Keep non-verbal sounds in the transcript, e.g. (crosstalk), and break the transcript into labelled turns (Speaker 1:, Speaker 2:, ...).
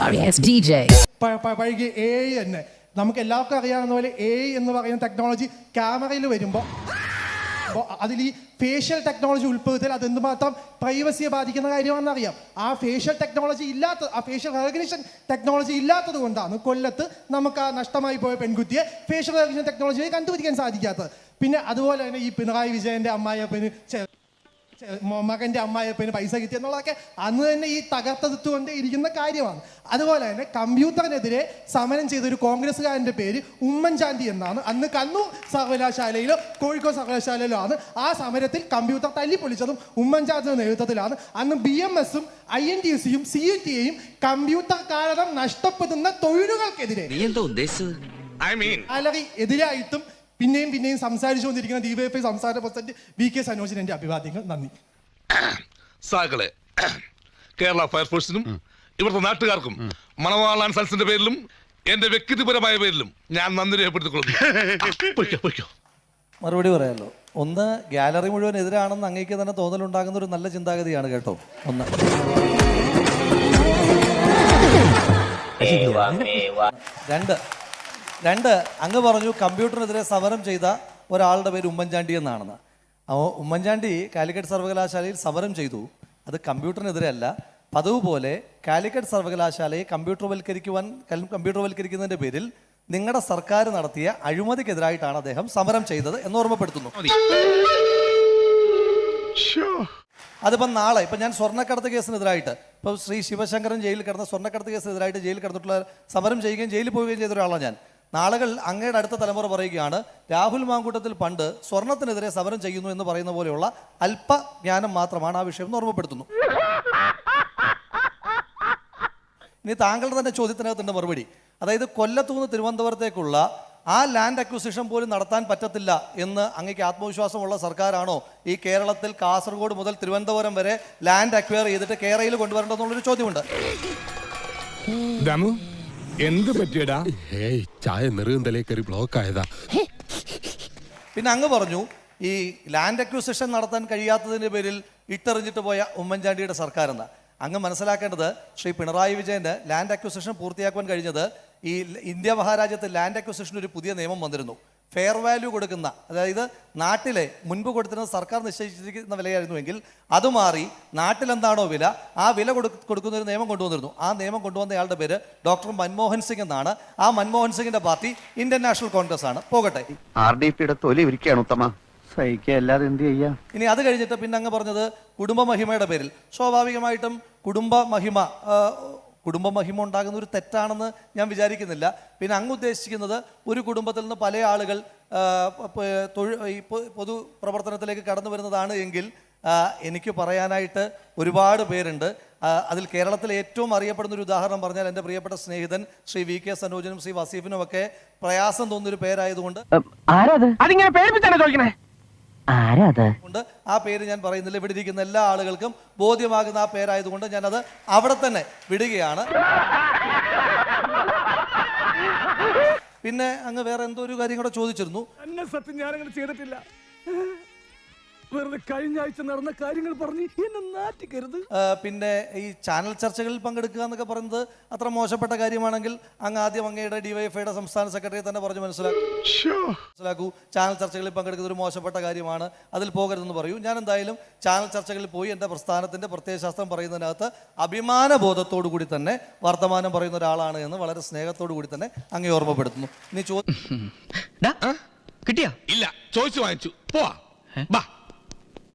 Speaker 1: Ass DJ.
Speaker 2: പ- പ- A തന്നെ നമുക്ക് എല്ലാവർക്കും അറിയാവുന്ന പോലെ എ എന്ന് പറയുന്ന ടെക്നോളജി ക്യാമറയിൽ വരുമ്പോൾ അതിൽ ഈ ഫേഷ്യൽ ടെക്നോളജി ഉൾപ്പെടുത്തിയാൽ അത് എന്തുമാത്രം പ്രൈവസിയെ ബാധിക്കുന്ന കാര്യമാണെന്ന് അറിയാം. ആ ഫേഷ്യൽ ടെക്നോളജി ഇല്ലാത്ത ആ ഫേഷ്യൽ റെക്കഗ്നിഷൻ ടെക്നോളജി ഇല്ലാത്തത് കൊണ്ടാണ് കൊല്ലത്ത് നമുക്ക് ആ നഷ്ടമായി പോയ പെൺകുട്ടിയെ ഫേഷ്യൽ റെക്കഗ്നിഷൻ ടെക്നോളജിയെ കണ്ടുപിടിക്കാൻ സാധിക്കാത്തത്. പിന്നെ അതുപോലെ തന്നെ ഈ പിണറായി വിജയന്റെ അമ്മായിയപ്പന് ചെ- ചെ- മ- മകന്റെ അമ്മായിയപ്പന് പൈസ കിട്ടി എന്നുള്ളതൊക്കെ അന്ന് തന്നെ ഈ തകർത്തെടുത്തുകൊണ്ട് ഇരിക്കുന്ന കാര്യമാണ്. അതുപോലെ തന്നെ കമ്പ്യൂട്ടറിനെതിരെ സമരം ചെയ്ത ഒരു കോൺഗ്രസ്സുകാരന്റെ പേര് ഉമ്മൻചാണ്ടി എന്നാണ്. അന്ന് കണ്ണൂർ സർവകലാശാലയിലോ കോഴിക്കോട് സർവകലാശാലയിലോ ആണ് ആ സമരത്തിൽ കമ്പ്യൂട്ടർ തല്ലിപ്പൊളിച്ചതും ഉമ്മൻചാണ്ടിയുടെ നേതൃത്വത്തിലാണ്. അന്ന് ബി എം എസും ഐ എൻ ടി സിയും സി യു ടിയെയും കമ്പ്യൂട്ടർ കാരണം നഷ്ടപ്പെടുന്ന തൊഴിലുകൾക്കെതിരെ എതിരായിട്ടും പിന്നെയും പിന്നെയും സംസാരിച്ചുകൊണ്ടിരിക്കുന്ന ഡിവൈഎഫ്ഐ സംസ്ഥാന പ്രസിഡന്റ് വി കെ സനോജിന് എന്റെ അഭിവാദ്യങ്ങൾ. നന്ദി.
Speaker 3: സാക്കളെ കേരള ഫയർഫോഴ്സിനും ഇവിടുത്തെ നാട്ടുകാർക്കും മണവാളാൻ സൽസിന്റെ പേരിലും എന്റെ വ്യക്തിപരമായ പേരിലും ഞാൻ നന്ദി രേഖപ്പെടുത്തിക്കൊള്ളുന്നു. (laughs)
Speaker 4: മറുപടി പറയാമല്ലോ ഒന്ന് ഗാലറി മുഴുവൻ എതിരാണെന്ന് അങ്ങേക്ക് തന്നെ തോന്നലുണ്ടാകുന്ന ഒരു നല്ല ചിന്താഗതിയാണ് കേട്ടോ. ഒന്ന്. രണ്ട്. രണ്ട് അങ്ങ് പറഞ്ഞു കമ്പ്യൂട്ടറിനെതിരെ സമരം ചെയ്ത ഒരാളുടെ പേര് ഉമ്മൻചാണ്ടി എന്നാണെന്ന്. അപ്പോൾ ഉമ്മൻചാണ്ടി കാലിക്കറ്റ് സർവകലാശാലയിൽ സമരം ചെയ്തു. അത് കമ്പ്യൂട്ടറിനെതിരെ അല്ല പതിവ് പോലെ കാലിക്കറ്റ് സർവകലാശാലയെ കമ്പ്യൂട്ടർവൽക്കരിക്കുവാൻ കമ്പ്യൂട്ടർവൽക്കരിക്കുന്നതിന്റെ പേരിൽ നിങ്ങളുടെ സർക്കാർ നടത്തിയ അഴിമതിക്കെതിരായിട്ടാണ് അദ്ദേഹം സമരം ചെയ്തത് എന്ന് ഓർമ്മപ്പെടുത്തുന്നു. അതിപ്പം നാളെ ഇപ്പം ഞാൻ സ്വർണക്കടത്ത് കേസിനെതിരായിട്ട് ഇപ്പം ശ്രീ ശിവശങ്കരൻ ജയിലിൽ കിടന്ന സ്വർണക്കടത്ത് കേസിനെതിരായിട്ട് ജയിലിൽ കിടന്നിട്ടുള്ള സമരം ചെയ്യുകയും ജയിലിൽ പോവുകയും ചെയ്ത ഒരാളാണ് ഞാൻ. നാളുകൾ അങ്ങയുടെ അടുത്ത തലമുറ പറയുകയാണ് രാഹുൽ മാങ്കൂട്ടത്തിൽ പണ്ട് സ്വർണത്തിനെതിരെ സമരം ചെയ്യുന്നു എന്ന് പറയുന്ന പോലെയുള്ള അല്പ ജ്ഞാനം മാത്രമാണ് ആ വിഷയം ഓർമ്മപ്പെടുത്തുന്നു. ഇനി താങ്കളുടെ തന്നെ ചോദ്യത്തിനകത്തുണ്ട് മറുപടി. അതായത് കൊല്ലത്തുനിന്ന് തിരുവനന്തപുരത്തേക്കുള്ള ആ ലാൻഡ് അക്വിസിഷൻ പോലും നടത്താൻ പറ്റത്തില്ല എന്ന് അങ്ങേക്ക് ആത്മവിശ്വാസമുള്ള സർക്കാരാണോ ഈ കേരളത്തിൽ കാസർഗോഡ് മുതൽ തിരുവനന്തപുരം വരെ ലാൻഡ് അക്വയർ ചെയ്തിട്ട് കേരളയിൽ കൊണ്ടുവരേണ്ടതെന്നുള്ളൊരു ചോദ്യമുണ്ട്.
Speaker 5: എന്ത് പറ്റിയടാ?
Speaker 6: ഏയ് ചായ നെറുകന്തലേ കയറി ബ്ലോക്ക് ആയതാ.
Speaker 4: പിന്നെ അങ്ങ് പറഞ്ഞു ഈ ലാൻഡ് അക്വിസിഷൻ നടത്താൻ കഴിയാത്തതിന്റെ പേരിൽ ഇട്ടെറിഞ്ഞിട്ട് പോയ ഉമ്മൻചാണ്ടിയുടെ സർക്കാർ എന്നാ അങ്ങ് മനസ്സിലാക്കേണ്ടത് ശ്രീ പിണറായി വിജയന് ലാൻഡ് അക്വിസിഷൻ പൂർത്തിയാക്കുവാൻ കഴിഞ്ഞത് ഈ ഇന്ത്യ മഹാരാജ്യത്ത് ലാൻഡ് അക്വിസിഷൻ ഒരു പുതിയ നിയമം വന്നിരുന്നു. ഫെയർ വാല്യൂ കൊടുക്കുന്ന അതായത് നാട്ടിലെ മുൻപ് കൊടുത്തിരുന്ന സർക്കാർ നിശ്ചയിച്ചിരിക്കുന്ന വിലയായിരുന്നുവെങ്കിൽ അത് മാറി നാട്ടിലെന്താണോ വില ആ വില കൊടു കൊടുക്കുന്ന ഒരു നിയമം കൊണ്ടുവന്നിരുന്നു. ആ നിയമം കൊണ്ടുവന്നയാളുടെ പേര് ഡോക്ടർ മൻമോഹൻ സിംഗ് എന്നാണ്. ആ മൻമോഹൻ സിംഗിന്റെ പാർട്ടി ഇന്ത്യൻ നാഷണൽ കോൺഗ്രസ് ആണ്. പോകട്ടെ.
Speaker 7: ആർ ഡി പിയുടെ തൊലി ഇരിക്കുകയാണ് ഉത്തമ. സഹിക്കല്ലാതെ എന്ത് ചെയ്യാ?
Speaker 4: ഇനി അത് കഴിഞ്ഞിട്ട് പിന്നെ അങ്ങ് പറഞ്ഞത് കുടുംബ മഹിമയുടെ പേരിൽ. സ്വാഭാവികമായിട്ടും കുടുംബ മഹിമ കുടുംബ മഹിമ ഉണ്ടാകുന്ന ഒരു തെറ്റാണെന്ന് ഞാൻ വിചാരിക്കുന്നില്ല. പിന്നെ അങ്ങ് ഉദ്ദേശിക്കുന്നത് ഒരു കുടുംബത്തിൽ നിന്ന് പല ആളുകൾ പൊതു പ്രവർത്തനത്തിലേക്ക് കടന്നു വരുന്നതാണ് എങ്കിൽ എനിക്ക് പറയാനായിട്ട് ഒരുപാട് പേരുണ്ട്. അതിൽ കേരളത്തിലെ ഏറ്റവും അറിയപ്പെടുന്ന ഒരു ഉദാഹരണം പറഞ്ഞാൽ എന്റെ പ്രിയപ്പെട്ട സ്നേഹിതൻ ശ്രീ വി കെ സനോജനും ശ്രീ വസീഫിനും ഒക്കെ പ്രയാസം തോന്നുന്നൊരു പേരായതുകൊണ്ട്
Speaker 7: ആരാ
Speaker 5: അതിങ്ങനെ പേടിപ്പിച്ചാണ് ചോദിക്കണേ?
Speaker 7: ആരാത്?
Speaker 4: ആ പേര് ഞാൻ പറയുന്നില്ല. ഇവിടെ ഇരിക്കുന്ന എല്ലാ ആളുകൾക്കും ബോധ്യമാകുന്ന ആ പേരായതുകൊണ്ട് ഞാനത് അവിടെ തന്നെ വിടുകയാണ്. പിന്നെ അങ്ങ് വേറെ എന്തോ ഒരു കാര്യം കൂടെ ചോദിച്ചിരുന്നു.
Speaker 5: എന്നെ സത്യം ഞാനങ്ങനെ ചെയ്തിട്ടില്ല. വെറുതെ കഴിഞ്ഞ ആഴ്ച നടന്ന കാര്യങ്ങൾ പറഞ്ഞ് എന്നെ നാറ്റിക്കരുത്.
Speaker 4: പിന്നെ ഈ ചാനൽ ചർച്ചകളിൽ പങ്കെടുക്കുക എന്നൊക്കെ പറയുന്നത് അത്ര മോശപ്പെട്ട കാര്യമാണെങ്കിൽ അങ്ങ് ആദ്യം അങ്ങയുടെ ഡിവൈഎഫ്ഐയുടെ സംസ്ഥാന സെക്രട്ടറി തന്നെ പറഞ്ഞു മനസ്സിലാക്കൂ മനസ്സിലാക്കൂ. ചാനൽ ചർച്ചകളിൽ പങ്കെടുക്കുന്നത് ഒരു മോശപ്പെട്ട കാര്യമാണ്. അതിൽ പോകരുതെന്ന് പറയൂ. ഞാൻ എന്തായാലും ചാനൽ ചർച്ചകളിൽ പോയി എന്റെ പ്രസ്ഥാനത്തിന്റെ പ്രത്യയശാസ്ത്രം പറയുന്നതിനകത്ത് അഭിമാന ബോധത്തോടു കൂടി തന്നെ വർത്തമാനം പറയുന്ന ഒരാളാണ് എന്ന് വളരെ സ്നേഹത്തോടു കൂടി തന്നെ അങ്ങേ ഓർമ്മപ്പെടുത്തുന്നു. നീ ചോദ്യം
Speaker 8: കിട്ടിയാ?
Speaker 3: ഇല്ല ചോദിച്ചു വാങ്ങിച്ചു. പോവാ. ബാ.